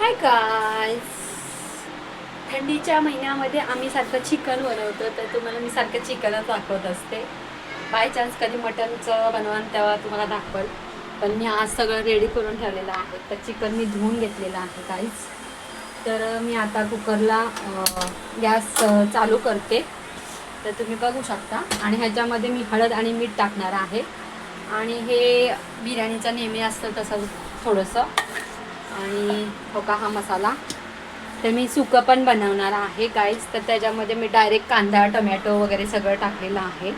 हाय guys थंडीच्या महिन्यामध्ये आम्ही सारखं चिकन बनवतो तर तुम्हाला मी सारखं चिकनच दाखवत असते. बाय चान्स कधी मटनचं बनवान तेव्हा तुम्हाला दाखवल पण मी आज सगळं रेडी करून ठेवलेलं आहे. तर चिकन मी धुवून घेतलेलं आहे काहीच तर मी आता कुकरला गॅस चालू करते. तर तुम्ही बघू शकता. आणि ह्याच्यामध्ये मी हळद आणि मीठ टाकणार आहे. आणि हे बिर्याणीचा नेहमी असतं तसं थोडंसं. आणि हो का हा मसाला. तर मी सुकं पण बनवणार आहे गाईज तर त्याच्यामध्ये मी डायरेक्ट कांदा टोमॅटो वगैरे सगळं टाकलेलं आहे.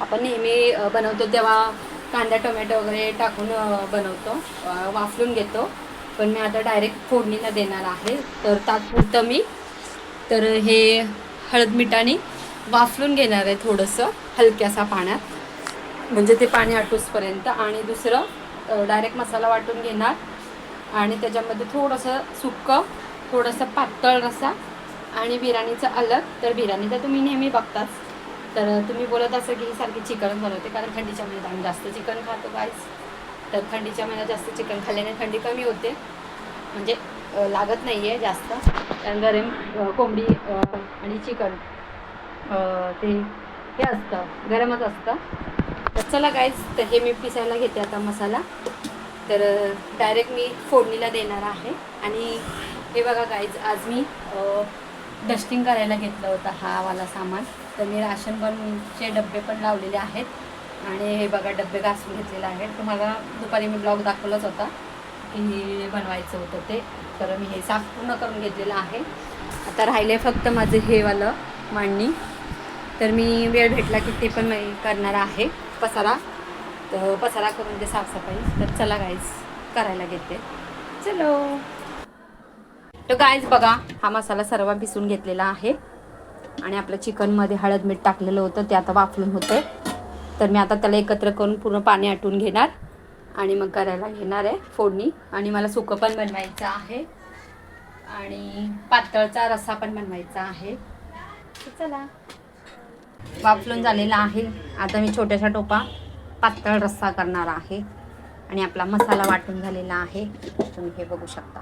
आपण नेहमी बनवतो तेव्हा कांदा टोमॅटो वगैरे टाकून बनवतो. वाफलून घेतो. पण मी आता डायरेक्ट फोडणीला देणार आहे. तर तात्पुरतं मी. तर हे हळद मिठाने वाफलून घेणार आहे थोडंसं हलक्यासा पाण्यात. म्हणजे ते पाणी आटूसपर्यंत. आणि दुसरं डायरेक्ट मसाला वाटून घेणार. आणि त्याच्यामध्ये थोडंसं सुक्कं थोडंसं पातळ रसा आणि बिर्याणीचं अलग. तर बिर्याणी तर तुम्ही नेहमी बघताच. तर तुम्ही बोलत असं की सारखी चिकन बनवते कारण थंडीच्या महिन्यात आम्ही जास्त चिकन खातो काहीच तर थंडीच्या महिन्यात जास्त चिकन खाल्ल्याने थंडी कमी होते. म्हणजे लागत नाही आहे जास्त. कारण गरम कोंबडी आणि चिकन ते हे असतं गरमच असतं. तर चला गाईज तर हे मी पिसायला घेते आता मसाला. तर डायरेक्ट मी फोडणीला देणार आहे. आणि हे बघा गाईज आज मी डस्टिंग करायला घेतलं होतं हा वाला सामान. तर मी राशन बनचे डबे पण लावलेले आहेत. आणि हे बघा डबे घासून घेतलेले आहेत. तुम्हाला दुपारी मी ब्लॉग दाखवलाच होता की हे बनवायचं होतं ते. तर मी हे साफ पूर्ण करून घेतलेलं आहे. आता राहिले फक्त माझं हे वालं मांडणी. तर मी वेळ भेटला की ते पण करणार आहे. पसारा तर पसारा करून ते साफसफाई. तर चला गाईज करायला घेते. चलो. तर गाईज बघा हा मसाला सर्व भिसून घेतलेला आहे. आणि आपलं चिकनमध्ये हळद मीठ टाकलेलं होतं ते आता वाफलून होतं तर मी आता त्याला एकत्र करून पूर्ण पाणी आटून घेणार. आणि मग करायला घेणार आहे फोडणी. आणि मला सुकं पण बनवायचं आहे. आणि पातळचा रस्सा पण बनवायचा आहे. चला. वाफलून झालेला आहे. आता मी छोट्याशा टोपा पातळ रस्सा करणार आहे. आणि आपला मसाला वाटून झालेला आहे. तुम्ही हे बघू शकता.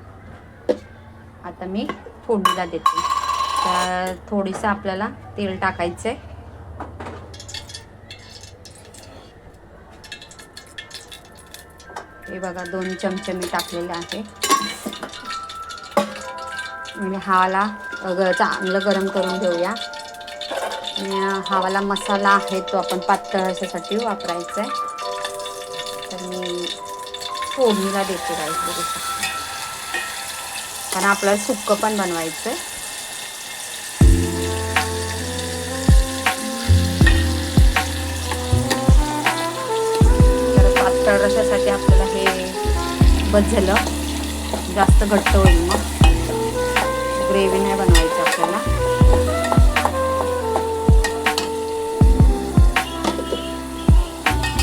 आता मी फोडणीला देते. तर थोडीसं आपल्याला तेल टाकायचं आहे हे बघा दोन चमचे मी टाकलेले आहे. आणि हाला चांगलं गरम करून घेऊया. आणि हा वाला मसाला आहे तो आपण पातळ अशासाठी वापरायचा आहे तर मी फोडणीला देते राईस बघू शकता. कारण आपल्याला सुक्कं पण बनवायचं आहे पातळ रशासाठी आपल्याला हे बस झालं जास्त घट्ट होईल मग. ग्रेव्ही नाही बनवायची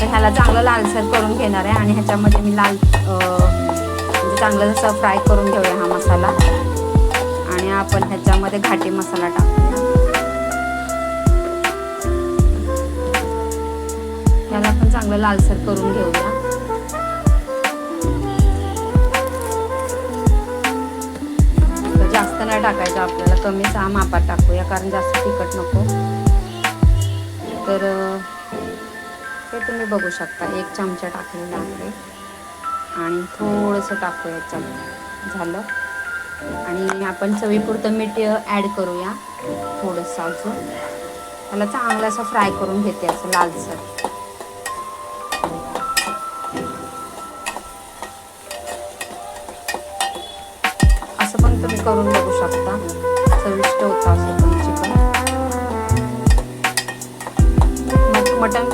तर ह्याला चांगलं लालसर करून घेणार आहे आणि ह्याच्यामध्ये मी लाल म्हणजे चांगलं जसं फ्राय करून घेऊया हा मसाला. आणि आपण ह्याच्यामध्ये घाटी मसाला टाकूया. ह्याला पण चांगलं लालसर करून घेऊया. जास्त नाही टाकायचं आपल्याला कमी सहा मापात टाकूया कारण जास्त तिखट नको. तर ते हे तुम्ही बघू शकता एक चमचा टाकलेला आहे आणि थोडंसं टाकूया याच्यात झालं. आणि आपण चवीपुरतं मीठ ॲड करूया थोडंसं अजून. त्याला चांगलं असं फ्राय करून घेते असं लालसर. असं पण तुम्ही करून बघू शकता. चविष्ट होतं असं पण चिकन. मटण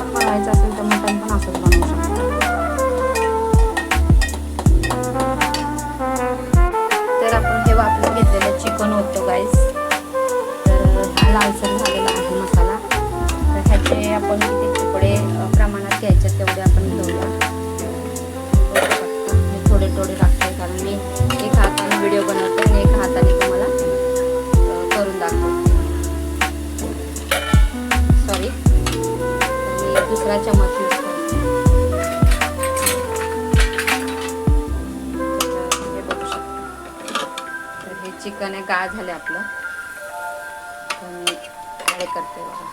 दुसरा चमच हे तर हे चिकन आहे गाळ झाले आपलं. ॲड करते बघा.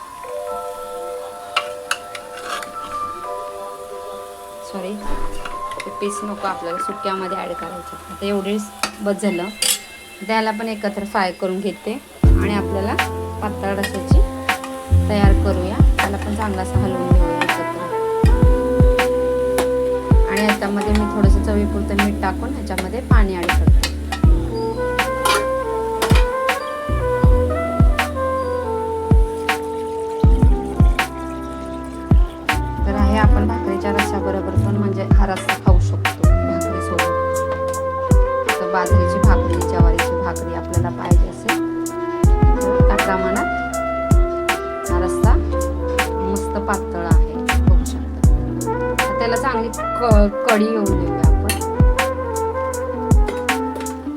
सॉरी ते पीस नको आपल्याला सुक्यामध्ये ॲड करायचं. आता एवढेच बस झालं. त्याला पण एकत्र फ्राय करून घेते. आणि आपल्याला पातळ रसाची तयार करूया. त्याला पण चांगलासा हलवून घेऊया एकत्र आणि याच्यामध्ये मी थोडंसं चवीपुरतं मीठ टाकून ह्याच्यामध्ये पाणी ॲड करते. तर आहे आपण भाकरीच्या रस्स्याबरोबर पण म्हणजे हा रस्सा. कढी येऊन देऊया आपण.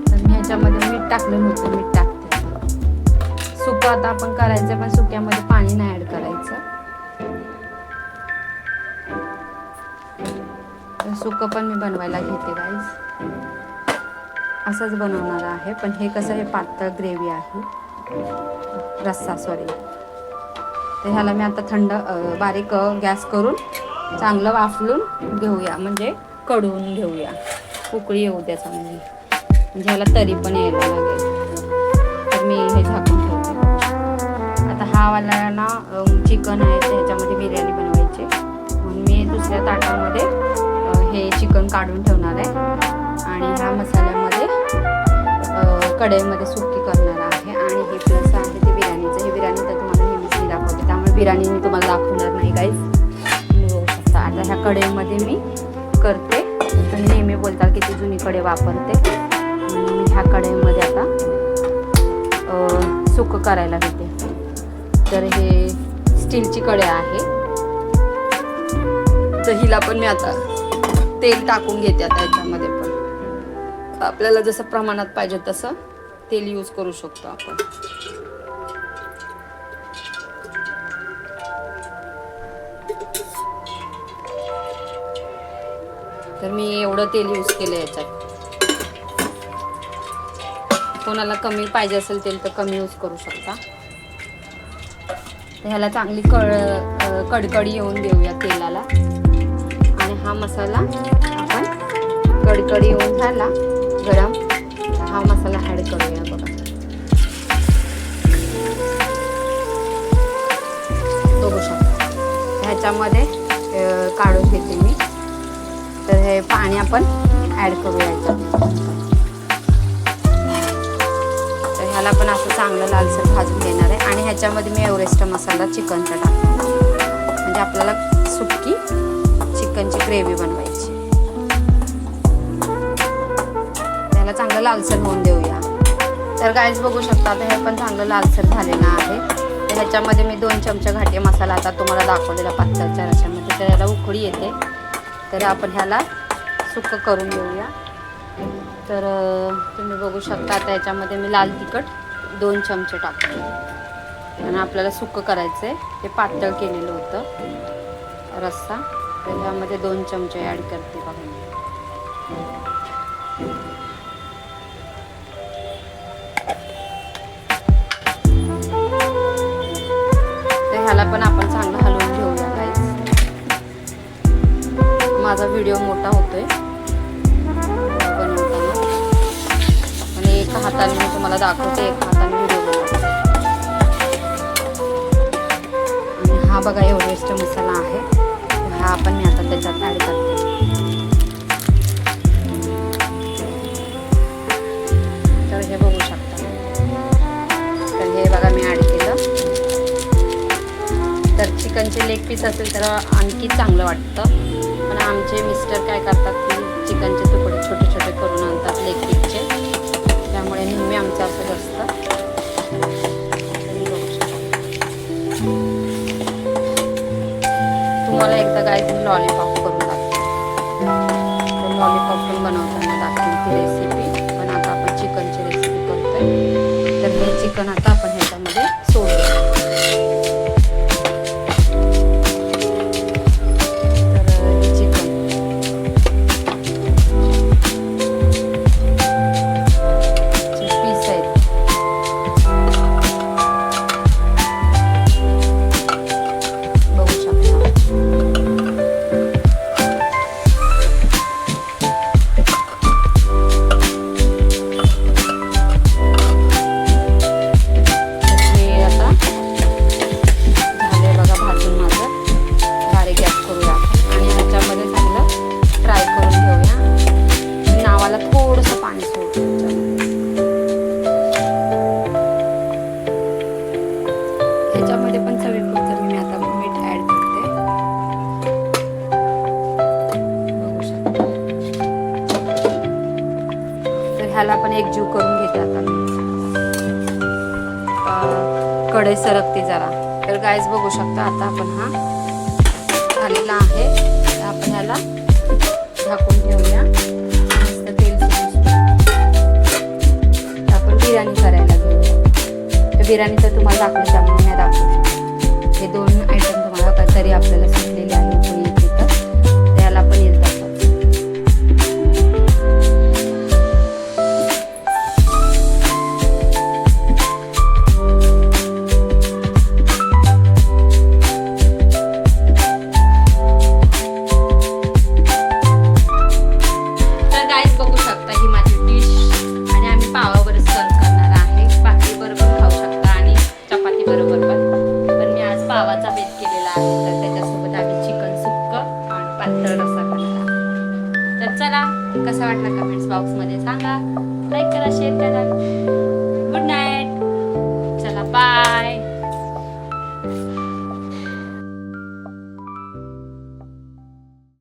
तर मी ह्याच्यामध्ये मीठ टाकलं नव्हतं मीठ टाकते. सुकं आता आपण करायचं पण सुक्यामध्ये पाणी नाही ॲड करायचं. सुकं पण मी बनवायला घेते गाईज असंच बनवणार आहे पण हे कसं हे पातळ ग्रेव्ही आहे. रस्सा सॉरी तर ह्याला मी आता थंड बारीक गॅस करून चांगलं वाफलून घेऊया म्हणजे कडवून घेऊया. उकळी येऊ द्या चांगली. म्हणजे ह्याला तरी पण यायला लागेल. तर मी हे झाकून ठेवते. आता हा वाला ना चिकन आहे त्याच्यामध्ये बिर्याणी बनवायची. म्हणून मी दुसऱ्या ताटामध्ये हे चिकन काढून ठेवणार आहे. आणि ह्या मसाल्यामध्ये कढईमध्ये सुकी करणार आहे. आणि हे प्लस आहे ते बिर्याणीचं. हे बिर्याणी तर तुम्हाला नेहमीच मी दाखवते. त्यामुळे बिर्याणी मी तुम्हाला दाखवणार नाही काहीच ह्या कढईमध्ये मी करते. तुम्ही नेहमी बोलता किती जुनी कढई वापरते. मी ह्या कढईमध्ये आता सुकं करायला घेते तर हे स्टीलची कढई आहे. तर हिला पण मी आता तेल टाकून घेते आता याच्यामध्ये पण. आपल्याला जसं प्रमाणात पाहिजे तसं तेल यूज करू शकतो आपण. तर मी एवढं तेल यूज केलं याच्यात. कोणाला कमी पाहिजे असेल तेल तर कमी यूज करू शकता. ह्याला चांगली कळ कडकडी येऊन देऊया तेलाला. आणि हा मसाला आपण कडकडी येऊन झाला गरम. हा मसाला ॲड करूया बघा. बघू शकता. ह्याच्यामध्ये काढून घेते मी. तर हे पाणी आपण ॲड करूया तर ह्याला पण असं चांगलं लालसर भाजून घेणार आहे. आणि ह्याच्यामध्ये मी एव्हरेस्ट मसाला चिकनचा टाकणार म्हणजे आपल्याला सुटकी चिकनची ग्रेव्ही बनवायची त्याला चांगलं लालसर होऊन देऊया. तर गाईज बघू शकता आता हे पण चांगलं लालसर झालेलं आहे. तर ह्याच्यामध्ये मी दोन चमचे घाटे मसाला आता तुम्हाला दाखवलेला पातळच्या रशामध्ये तर याला उकळी येते. तर आपण ह्याला सुकं करून घेऊया. तर तुम्ही बघू शकता आता याच्यामध्ये मी लाल तिखट दोन चमचे टाकते. आणि आपल्याला सुकं करायचं आहे ते पातळ केलेलं होतं. रस्सा. तर ह्यामध्ये दोन चमचे ॲड करते बघा मी. तर ह्याला पण आपण चांगलं माझा व्हिडिओ मोठा होतोय. बनवताना आणि एका हाताने मी तुम्हाला दाखवते एका हाताने व्हिडिओ बनवते आणि हा बघा एव्हरेस्ट मसाला आहे. हा आपण मी आता त्याच्यात ॲड करते. चिकनचे लेग पीस असेल तर आणखी चांगलं वाटतं. पण आमचे मिस्टर काय करतात की चिकनचे तुकडे छोटे छोटे करून आणतात लेग पीसचे त्यामुळे नेहमी आमचं असंच असतं. तुम्हाला एकदा काय लॉलीपॉप करून दाखवते. तर लॉलीपॉप पण बनवताना दाखवते रेसिपी पण आता आपण चिकनची रेसिपी करतोय. तर हे चिकन आता कढई सरकते जरा. तर गायस बघू शकता आता आपण हा झालेला आहे. आपण याला झाकून ठेवूया. मस्त तेल तर आपण बिर्याणी करायला घेऊया तर बिर्याणी तर तुम्हाला दाखवू त्यामुळे नाही दाखवू शकतो हे दोन आयटम तुम्हाला काहीतरी आपल्याला सुटलेले आहे.